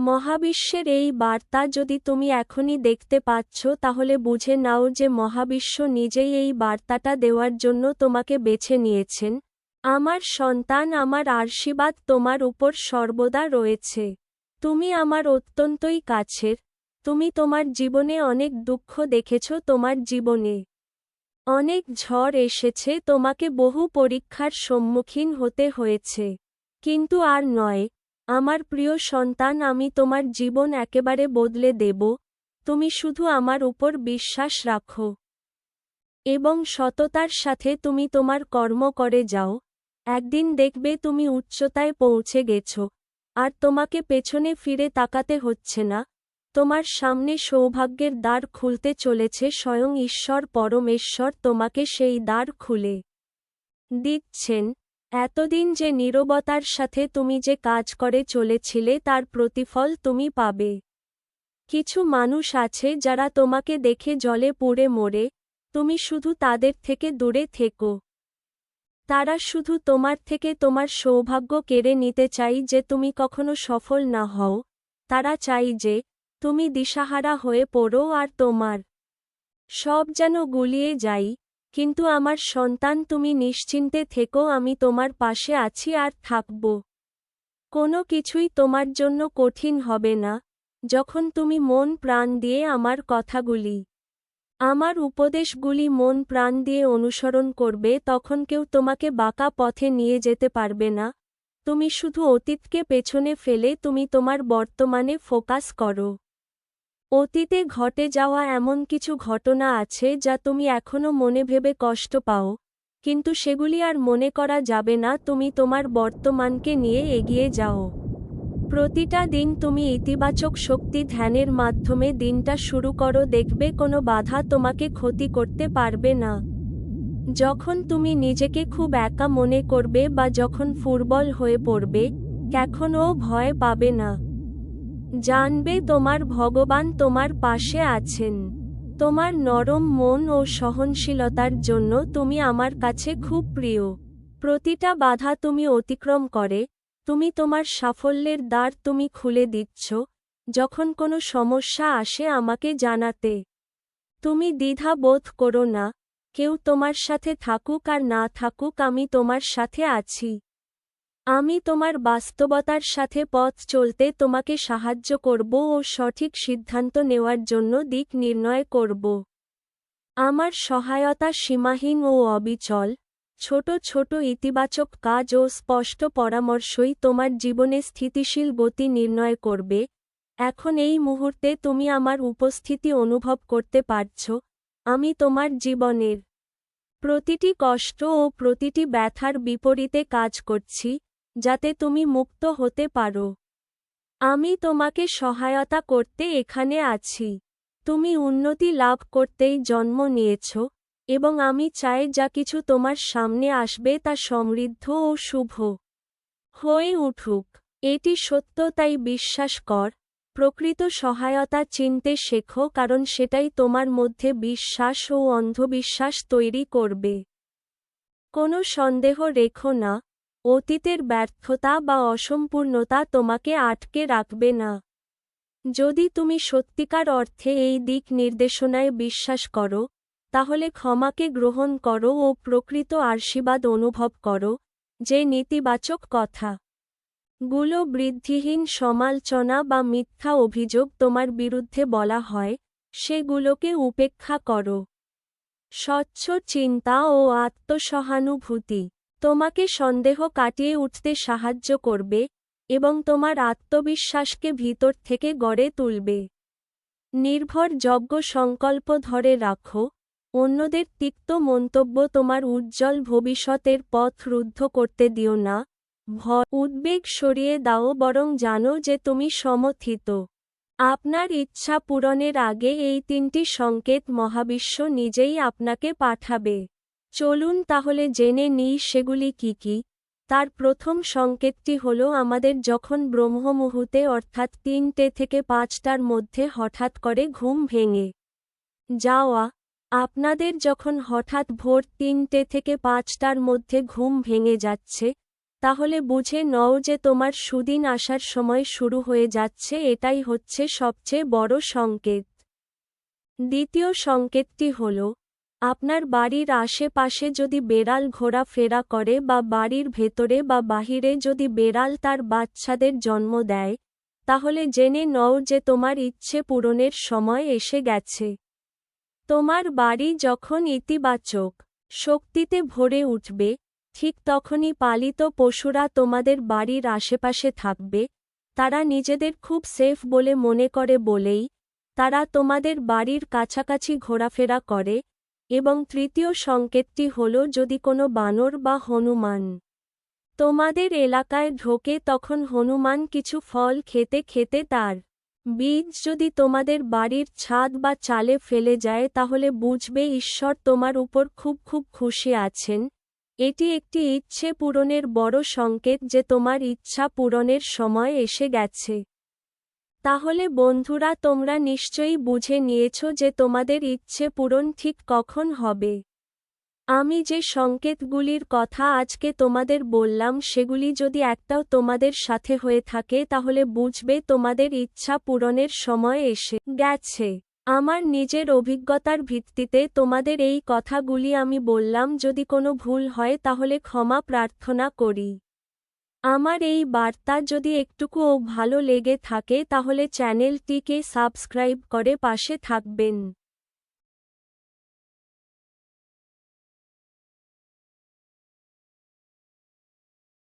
মহাবিশ্বের এই বার্তা যদি তুমি এখনই দেখতে পাচ্ছ, তাহলে বুঝে নাও যে মহাবিশ্ব নিজেই এই বার্তাটা দেওয়ার জন্য তোমাকে বেছে নিয়েছেন। আমার সন্তান, আমার আশীর্বাদ তোমার উপর সর্বদা রয়েছে। তুমি আমার অত্যন্তই কাছের। তুমি তোমার জীবনে অনেক দুঃখ দেখেছ, তোমার জীবনে অনেক ঝড় এসেছে, তোমাকে বহু পরীক্ষার সম্মুখীন হতে হয়েছে। কিন্তু আর নয় আমার প্রিয় সন্তান, আমি তোমার জীবন একেবারে বদলে দেব। তুমি শুধু আমার উপর বিশ্বাস রাখো। এবং সততার সাথে তুমি তোমার কর্ম করে যাও। একদিন দেখবে তুমি উচ্চতায় পৌঁছে গেছ। আর তোমাকে পেছনে ফিরে তাকাতে হচ্ছে না। তোমার সামনে সৌভাগ্যের দ্বার খুলতে চলেছে, স্বয়ং ঈশ্বর পরমেশ্বর তোমাকে সেই দ্বার খুলে দিচ্ছেন। এতদিন যে নীরবতার সাথে তুমি যে কাজ করে চলেছিলে তার প্রতিফল তুমি পাবে। কিছু মানুষ আছে যারা তোমাকে দেখে জলে পুড়ে মরে, তুমি শুধু তাদের থেকে দূরে থেকো। তারা শুধু তোমার থেকে তোমার সৌভাগ্য কেড়ে নিতে চাই যে তুমি কখনো সফল না হও, তারা চাই যে তুমি দিশাহারা হয়ে পড়ো আর তোমার সব যেন গুলিয়ে যাই কিন্তু আমার সন্তান, তুমি নিশ্চিন্তে থেকো, আমি তোমার পাশে আছি আর থাকব। কোনো কিছুই তোমার জন্য কঠিন হবে না। যখন তুমি মন প্রাণ দিয়ে আমার কথাগুলি, আমার উপদেশগুলি মন প্রাণ দিয়ে অনুসরণ করবে, তখন কেউ তোমাকে বাঁকা পথে নিয়ে যেতে পারবে না। তুমি শুধু অতীতকে পেছনে ফেলে, তুমি তোমার বর্তমানে ফোকাস করো। অতীতে ঘটে যাওয়া এমন কিছু ঘটনা আছে যা তুমি এখনও মনে ভেবে কষ্ট পাও, কিন্তু সেগুলি আর মনে করা যাবে না, তুমি তোমার বর্তমানকে নিয়ে এগিয়ে যাও। প্রতিটা দিন তুমি ইতিবাচক শক্তি ধ্যানের মাধ্যমে দিনটা শুরু করো, দেখবে কোনো বাধা তোমাকে ক্ষতি করতে পারবে না। যখন তুমি নিজেকে খুব একা মনে করবে বা যখন ফুটবল হয়ে পড়বে কখনও ভয় পাবে না। জানবে তোমার ভগবান তোমার পাশে আছেন। তোমার নরম মন ও সহনশীলতার জন্য তুমি আমার কাছে খুব প্রিয়। প্রতিটা বাধা তুমি অতিক্রম করে, তুমি তোমার সাফল্যের দ্বার তুমি খুলে দিচ্ছ, যখন কোনো সমস্যা আসে আমাকে জানাতে। তুমি দ্বিধা বোধ করো না, কেউ তোমার সাথে থাকুক আর না থাকুক আমি তোমার সাথে আছি। আমি তোমার বাস্তবতার সাথে পথ চলতে তোমাকে সাহায্য করব ও সঠিক সিদ্ধান্ত নেওয়ার জন্য দিক নির্ণয় করব। আমার সহায়তা সীমাহীন ও অবিচল, ছোট ছোট ইতিবাচক কাজ ও স্পষ্ট পরামর্শই তোমার জীবনে স্থিতিশীল গতি নির্ণয় করবে। এখন এই মুহূর্তে তুমি আমার উপস্থিতি অনুভব করতে পারছ, আমি তোমার জীবনের প্রতিটি কষ্ট ও প্রতিটি ব্যথার বিপরীতে কাজ করছি। যাতে তুমি মুক্ত হতে পারো। আমি তোমাকে সহায়তা করতে এখানে আছি। তুমি উন্নতি লাভ করতেই জন্ম নিয়েছ, এবং আমি চাই যা কিছু তোমার সামনে আসবে তা সমৃদ্ধ ও শুভ হয়ে উঠুক। এটি সত্য, তাই বিশ্বাস কর। প্রকৃত সহায়তা চিনতে শেখো, কারণ সেটাই তোমার মধ্যে বিশ্বাস ও অন্ধবিশ্বাস তৈরি করবে। কোনো সন্দেহ রেখো না। অতীতের ব্যর্থতা বা অসম্পূর্ণতা তোমাকে আটকে রাখবে না। যদি তুমি সত্যিকার অর্থে এই দিক নির্দেশনায় বিশ্বাস করো, তাহলে ক্ষমাকে গ্রহণ করো ও প্রকৃত আশীর্বাদ অনুভব করো, যে নেতিবাচক কথা। গুলো বৃদ্ধিহীন সমালোচনা বা মিথ্যা অভিযোগ তোমার বিরুদ্ধে বলা হয়, সেগুলোকে উপেক্ষা করো। স্বচ্ছ চিন্তা ও আত্মসহানুভূতি। তোমাকে সন্দেহ কাটিয়ে উঠতে সাহায্য করবে এবং তোমার আত্মবিশ্বাসকে ভিতর থেকে গড়ে তুলবে। নির্ভরযোগ্য সংকল্প ধরে রাখো, অন্যদের তিক্ত মন্তব্য তোমার উজ্জ্বল ভবিষ্যতের পথ রুদ্ধ করতে দিও না ভয় উদ্বেগ সরিয়ে দাও বরং জানো যে তুমি সমর্থিত আপনার ইচ্ছা পূরণের আগে এই তিনটি সংকেত মহাবিশ্ব নিজেই আপনাকে পাঠাবে। চলুন তাহলে জেনে নিই সেগুলি কি কি। তার প্রথম সংকেতটি হল আমাদের যখন ব্রহ্মমুহূর্তে অর্থাৎ তিনটে থেকে পাঁচটার মধ্যে হঠাৎ করে ঘুম ভেঙে যাওয়া, আপনাদের যখন হঠাৎ ভোর তিনটে থেকে পাঁচটার মধ্যে ঘুম ভেঙে যাচ্ছে, তাহলে বুঝে নও যে তোমার সুদিন আসার সময় শুরু হয়ে যাচ্ছে, এটাই হচ্ছে সবচেয়ে বড় সংকেত। দ্বিতীয় সংকেতটি হল আপনার বাড়ির আশেপাশে যদি বেড়াল ঘোরাফেরা করে বা বাড়ির ভেতরে বা বাহিরে যদি বেড়াল তার বাচ্চাদের জন্ম দেয়, তাহলে জেনে নও যে তোমার ইচ্ছে পূরণের সময় এসে গেছে। তোমার বাড়ি যখন ইতিবাচক শক্তিতে ভরে উঠবে, ঠিক তখনই পালিত পশুরা তোমাদের বাড়ির আশেপাশে থাকবে, তারা নিজেদের খুব সেফ বলে মনে করে বলেই, তারা তোমাদের বাড়ির কাছাকাছি ঘোরাফেরা করে এবং তৃতীয় সংকেতটি হল, যদি কোনো বানর বা হনুমান তোমাদের এলাকায় ঢোকে, তখন হনুমান কিছু ফল খেতে খেতে তার বীজ যদি তোমাদের বাড়ির ছাদ বা চালে ফেলে যায়, তাহলে বুঝবে ঈশ্বর তোমার উপর খুব খুব খুশি আছেন। এটি একটি ইচ্ছে পূরণের বড় সংকেত যে তোমার ইচ্ছা পূরণের সময় এসে গেছে। তাহলে বন্ধুরা তোমরা নিশ্চয়ই বুঝে নিয়েছ যে তোমাদের ইচ্ছে পূরণ ঠিক কখন হবে। আমি যে সংকেতগুলির কথা আজকে তোমাদের বললাম সেগুলি যদি একটাও তোমাদের সাথে হয়ে থাকে তাহলে বুঝবে তোমাদের ইচ্ছা পূরণের সময় এসে গেছে। আমার নিজের অভিজ্ঞতার ভিত্তিতে তোমাদের এই কথাগুলি আমি বললাম যদি কোনো ভুল হয় তাহলে ক্ষমা প্রার্থনা করি। আমার এই বার্তা যদি একটুকুও ভালো লেগে থাকে তাহলে চ্যানেলটিকে সাবস্ক্রাইব করে পাশে থাকবেন।